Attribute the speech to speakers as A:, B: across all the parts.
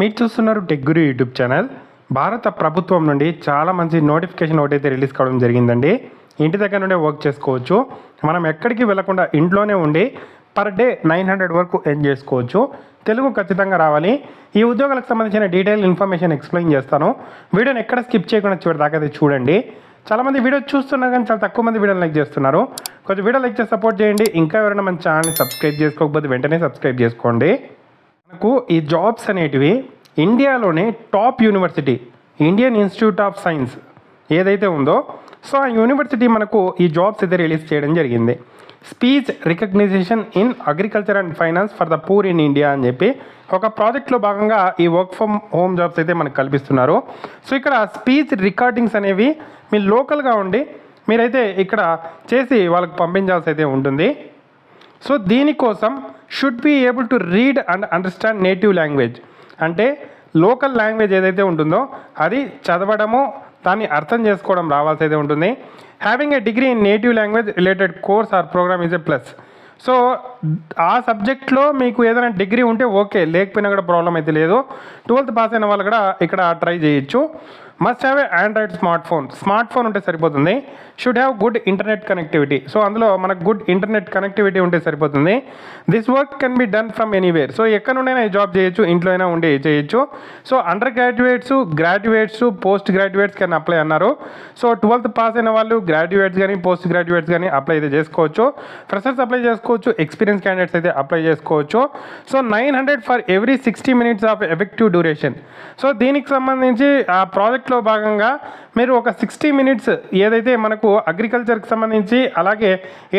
A: మీరు చూస్తున్నారు టెక్ గురు YouTube channel భారత ప్రభుత్వం నుండి చాలా మంచి నోటిఫికేషన్ ఒకటైతే రిలీజ్ కావడం జరిగిందండి. ఇంటి దగ్గర నుండే వర్క్ చేసుకోవచ్చు. మనం ఎక్కడికి వెళ్ళకుండా ఇంట్లోనే ఉండి పర్ డే నైన్ హండ్రెడ్ వరకు ఎర్న్ చేసుకోవచ్చు. తెలుగు ఖచ్చితంగా రావాలి. ఈ ఉద్యోగాలకు సంబంధించిన డీటెయిల్ ఇన్ఫర్మేషన్ ఎక్స్ప్లెయిన్ చేస్తాను. వీడియోని ఎక్కడ స్కిప్ చేయకుండా చివరి దాకా అయితే చూడండి. చాలామంది వీడియో చూస్తున్నారు కానీ చాలా తక్కువ మంది వీడియోని లైక్ చేస్తున్నారు. కొంచెం వీడియో లైక్ చేసి సపోర్ట్ చేయండి. ఇంకా ఎవరైనా మన ఛానల్ని సబ్స్క్రైబ్ చేసుకోకపోతే వెంటనే సబ్స్క్రైబ్ చేసుకోండి. మనకు ఈ జాబ్స్ అనేటివి ఇండియాలోనే top university Indian Institute of Science ఏదైతే ఉందో సో ఆ యూనివర్సిటీ మనకు ఈ జాబ్స్ అయితే రిలీజ్ చేయడం జరిగింది. Speech recognization in agriculture and finance for the poor in India అని చెప్పి ఒక ప్రాజెక్ట్లో భాగంగా ఈ వర్క్ ఫ్రమ్ హోమ్ జాబ్స్ అయితే మనకు కల్పిస్తున్నారు. సో ఇక్కడ స్పీచ్ రికార్డింగ్స్ అనేవి మీ లోకల్గా ఉండి మీరైతే ఇక్కడ చేసి వాళ్ళకి పంపించాల్సి అయితే ఉంటుంది. సో దీనికోసం should be able to read and understand native language అంటే లోకల్ లాంగ్వేజ్ ఏదైతే ఉంటుందో అది చదవడము దాన్ని అర్థం చేసుకోవడం రావాల్సి అయితే ఉంటుంది. Having a degree in native language related course or program is a plus so ఆ సబ్జెక్ట్లో మీకు ఏదైనా డిగ్రీ ఉంటే ఓకే లేకపోయినా కూడా ప్రాబ్లం అయితే లేదు. ట్వెల్త్ పాస్ అయిన వాళ్ళు కూడా ఇక్కడ ట్రై చేయొచ్చు. Must have a android smart phone smart phone ఉంటే సరిపోతుంది. Should have good internet connectivity so అందులో మనకు గుడ్ ఇంటర్నెట్ కనెక్టివిటీ ఉంటే సరిపోతుంది. This work can be done from anywhere so ఎక్కడ నుండైనా ఈ జాబ్ చేయొచ్చు ఇంట్లో అయినా ఉండి చేయొచ్చు. So undergraduates graduates post graduates can apply అన్నారు. సో ట్వెల్త్ పాస్ అయిన వాళ్ళు గ్రాడ్యుయేట్స్ కానీ పోస్ట్ గ్రాడ్యుయేట్స్ కానీ అప్లై అయితే చేసుకోవచ్చు. ఫ్రెషర్స్ అప్లై చేసుకోవచ్చు ఎక్స్పీరియన్స్ క్యాండిడేట్స్ అయితే అప్లై చేసుకోవచ్చు. So nine hundred for every sixty minutes of effective duration so దీనికి సంబంధించి ఆ ప్రాజెక్ట్ ప్రాజెక్ట్లో భాగంగా మీరు ఒక సిక్స్టీ మినిట్స్ ఏదైతే మనకు అగ్రికల్చర్కి సంబంధించి అలాగే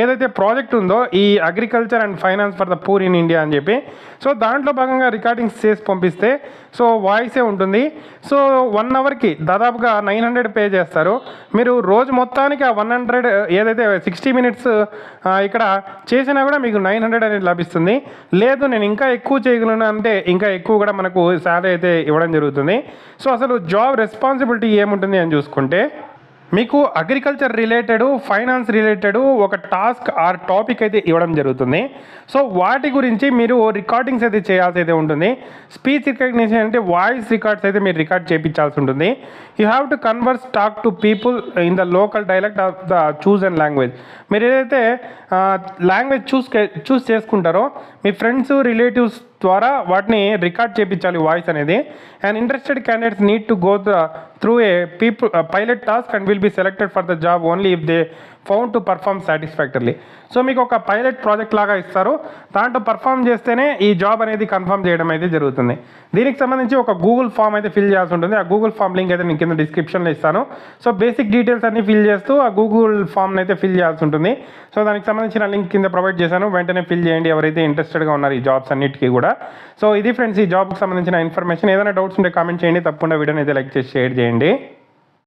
A: ఏదైతే ప్రాజెక్ట్ ఉందో ఈ agriculture and finance for the poor in India అని చెప్పి సో దాంట్లో భాగంగా రికార్డింగ్స్ చేసి పంపిస్తే సో వాయిసే ఉంటుంది. సో వన్ అవర్కి దాదాపుగా నైన్ హండ్రెడ్ పే చేస్తారు. మీరు రోజు మొత్తానికి ఆ వన్ హండ్రెడ్ ఏదైతే సిక్స్టీ మినిట్స్ ఇక్కడ చేసినా కూడా మీకు నైన్ హండ్రెడ్ అనేది లభిస్తుంది. లేదు నేను ఇంకా ఎక్కువ చేయగలను అంటే ఇంకా ఎక్కువ కూడా మనకు శాలరీ అయితే ఇవ్వడం జరుగుతుంది. సో అసలు జాబ్ రెస్పాన్స్ రెస్పాన్సిబిలిటీ ఏముంటుంది అని చూసుకుంటే మీకు అగ్రికల్చర్ రిలేటెడ్ ఫైనాన్స్ రిలేటెడ్ ఒక టాస్క్ ఆర్ టాపిక్ అయితే ఇవ్వడం జరుగుతుంది. సో వాటి గురించి మీరు రికార్డింగ్స్ అయితే చేయాల్సి అయితే ఉంటుంది. స్పీచ్ రికగ్నిషన్ అంటే వాయిస్ రికార్డ్స్ అయితే మీరు రికార్డ్ చేయించాల్సి ఉంటుంది. You have to converse talk to people in the local dialect of the choose and language మీరు ఏదైతే లాంగ్వేజ్ చూస్ చూస్ చేసుకుంటారో మీ ఫ్రెండ్స్ రిలేటివ్స్ ద్వారా వాటిని రికార్డ్ చేయించాలి వాయిస్ అనేది. And interested candidates need to go the through a people pilot task and will be selected for the job only if they found to perform satisfactorily. So మీకు ఒక pilot project లాగా ఇస్తారు. దాంట్లో perform చేస్తేనే ఈ job అనేది confirm చేయడం అయితే జరుగుతుంది. దీనికి సంబంధించి ఒక గూగుల్ ఫామ్ అయితే ఫిల్ చేయాల్సి ఉంటుంది. ఆ గూగుల్ ఫామ్ లింక్ అయితే నేను కింద డిస్క్రిప్షన్లో ఇస్తాను. సో బేసిక్ డీటెయిల్స్ అన్ని ఫిల్ చేస్తూ ఆ గూగుల్ ఫామ్ని అయితే ఫిల్ చేయాల్సి ఉంటుంది. సో దానికి సంబంధించిన లింక్ కింద ప్రొవైడ్ చేశాను. వెంటనే ఫిల్ చేయండి. ఎవరైతే ఇంట్రెస్టెడ్గా ఉన్నారు ఈ జాబ్స్ అన్నిటికీ కూడా. సో ఇది ఫ్రెండ్స్ ఈ జాబ్కి సంబంధించిన ఇన్ఫర్మేషన్. ఏదైనా డౌట్స్ ఉంటే కామెంట్ చేయండి. తప్పకుండా వీడియోని అయితే లైక్ చేసి షేర్ చేయండి.